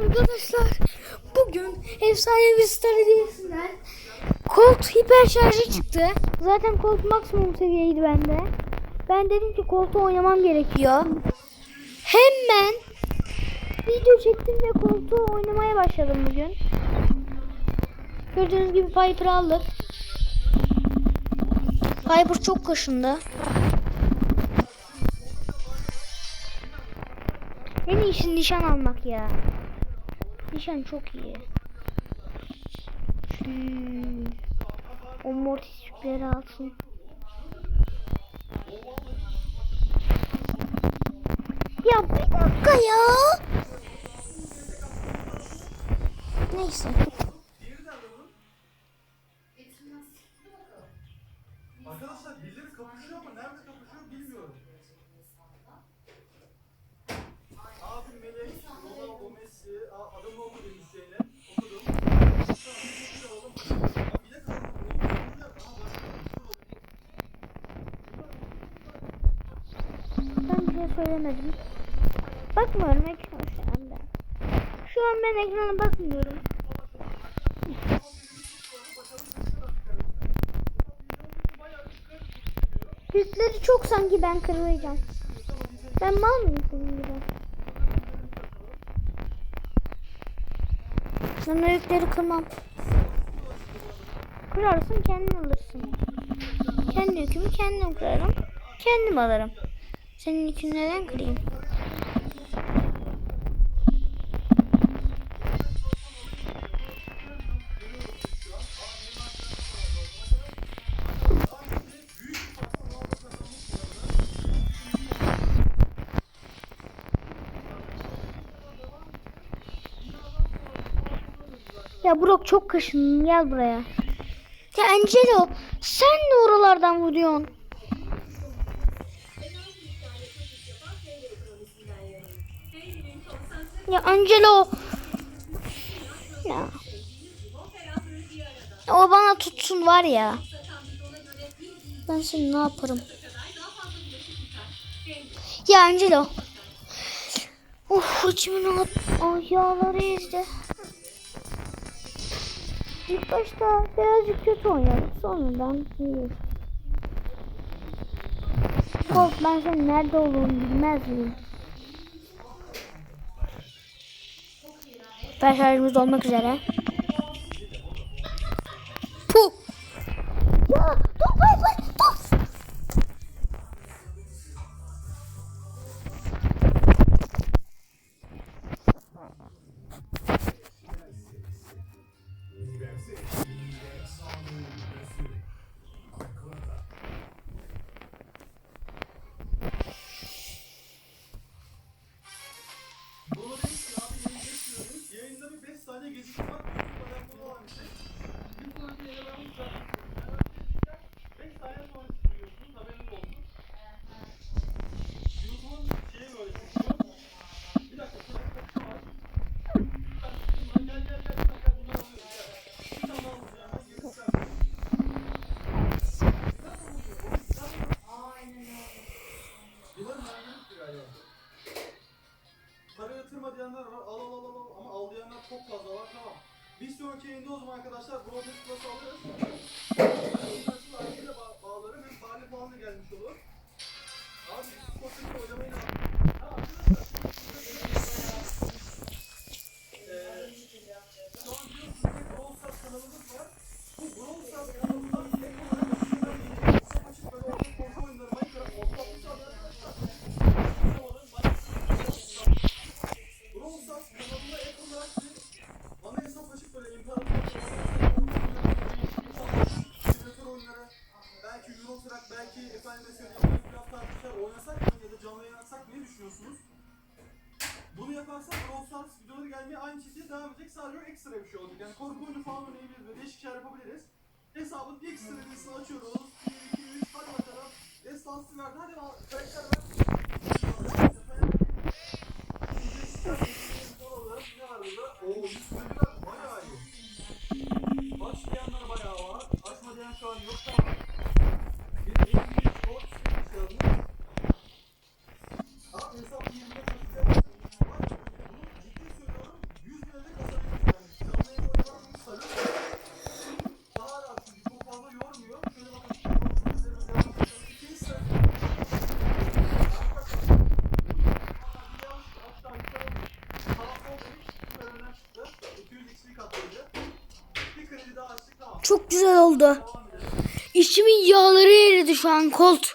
Arkadaşlar bugün efsanevi Star Hediyesi'nden Colt hiper şarjı çıktı. Zaten Colt maksimum seviyeydi bende. Ben dedim ki Colt'u oynamam gerekiyor. Hemen video çektim ve Colt'u oynamaya başladım bugün. Gördüğünüz gibi Piper aldık. Piper çok kaşındı. En iyisi nişan almak ya. Nişan çok iyi. Hmm. O mortis alsın. Ya bir dakika ya. Neyse. Arkadaşlar birileri kapışıyor ama nerede kapışıyor bilmiyorum. Abi Melek, Ronaldo, Messi, a- adamı oku demiş şeyine. Okudum. Tamam, bir de oğlum. Ya bir de kaldım. Oğlum, Ben bir şey söylemedim. Bakmıyorum ekrana şu anda. Şu an ben ekrana bakmıyorum. Yükleri çok sanki ben kırılacağım. Ben mal mıyım senin gibi? Ben yükleri kırmam. Kırarsın kendin alırsın. Kendi yükümü kendim kırarım. Kendim alırım. Senin yükünü neden kırayım? Ya Brock çok kaşındın gel buraya. Ya Angelo sen de oralardan vuruyorsun. Ya Angelo. Ya. O bana tutsun var ya. Ben seni ne yaparım? Ya Angelo. Of içimin at Ay, yağları ezdi. İlk başta birazcık kötü oynadık. Sonradan iyi. Colt ben senin nerede olduğunu bilmez miyim? Şarjımız olmak üzere. Yayında bir 5 saniye gecikme var. YouTube'la alakalı olan bir şey. Bir sonraki yayına ben yatırma diyenler var. Al al al al ama al diyenler çok fazla var. Tamam. Bir sonraki yayında o zaman arkadaşlar Broadway Plus alırız. Nasıl ba bağlarım hem bari puanı gelmiş olur. Abi biz sportaki oynamayı ne Şeyler oynasak mı ya da canlı yayın ne düşünüyorsunuz? Bunu yaparsak Brawl Stars videoları gelmeye aynı çizgiye devam edecek. Sadece ekstra bir şey olacak. Yani korku oyunu falan oynayabiliriz ve değişik şeyler yapabiliriz. Hesabın ilk sırasını açıyoruz. 1, 2, 3, hadi bakalım. Destansı verdi. Hadi karakter ver. Çok güzel oldu. İçimin yağları eridi şu an Colt.